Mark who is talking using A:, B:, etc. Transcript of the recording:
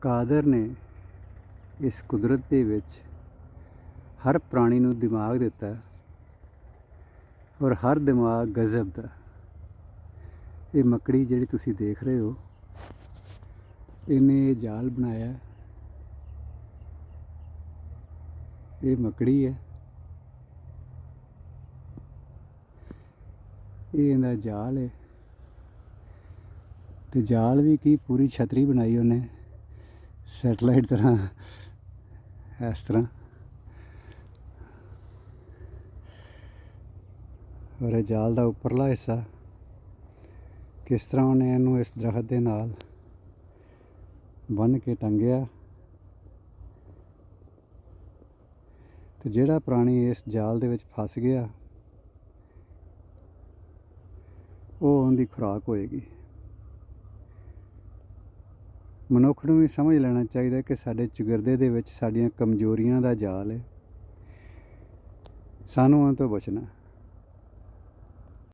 A: ਕਾਦਰ ਨੇ ਇਸ ਕੁਦਰਤ ਦੇ ਵਿੱਚ ਹਰ ਪ੍ਰਾਣੀ ਨੂੰ ਦਿਮਾਗ ਦਿੱਤਾ ਔਰ ਹਰ ਦਿਮਾਗ ਗਜ਼ਬ ਦਾ। ਇਹ ਮੱਕੜੀ ਜਿਹੜੀ ਤੁਸੀਂ ਦੇਖ ਰਹੇ ਹੋ, ਇਹਨੇ ਇਹ ਜਾਲ ਬਣਾਇਆ। ਇਹ ਮੱਕੜੀ ਹੈ। ਇਹ ਇਹਦਾ ਜਾਲ ਹੈ। ਤੇ ਜਾਲ ਵੀ ਕੀ ਪੂਰੀ ਛਤਰੀ ਬਣਾਈ ਉਹਨੇ। ਸੈਟਲਾਈਟ ਤਰ੍ਹਾਂ, ਇਸ ਤਰ੍ਹਾਂ। ਔਰ ਇਹ ਜਾਲ ਦਾ ਉੱਪਰਲਾ ਹਿੱਸਾ, ਕਿਸ ਤਰ੍ਹਾਂ ਉਹਨੇ ਇਹਨੂੰ ਇਸ ਦਰਖਤ ਦੇ ਨਾਲ ਬੰਨ੍ਹ ਕੇ ਟੰਗਿਆ। ਤੇ ਜਿਹੜਾ ਪ੍ਰਾਣੀ ਇਸ ਜਾਲ ਦੇ ਵਿੱਚ ਫਸ ਗਿਆ, ਉਹ ਉਹਦੀ ਖੁਰਾਕ ਹੋਏਗੀ। ਮਨੁੱਖ ਨੂੰ ਵੀ ਸਮਝ ਲੈਣਾ ਚਾਹੀਦਾ ਕਿ ਸਾਡੇ ਚੁਗਿਰਦੇ ਦੇ ਵਿੱਚ ਸਾਡੀਆਂ ਕਮਜ਼ੋਰੀਆਂ ਦਾ ਜਾਲ ਹੈ। ਸਾਨੂੰ ਉਹਨਾਂ ਤੋਂ ਬਚਣਾ।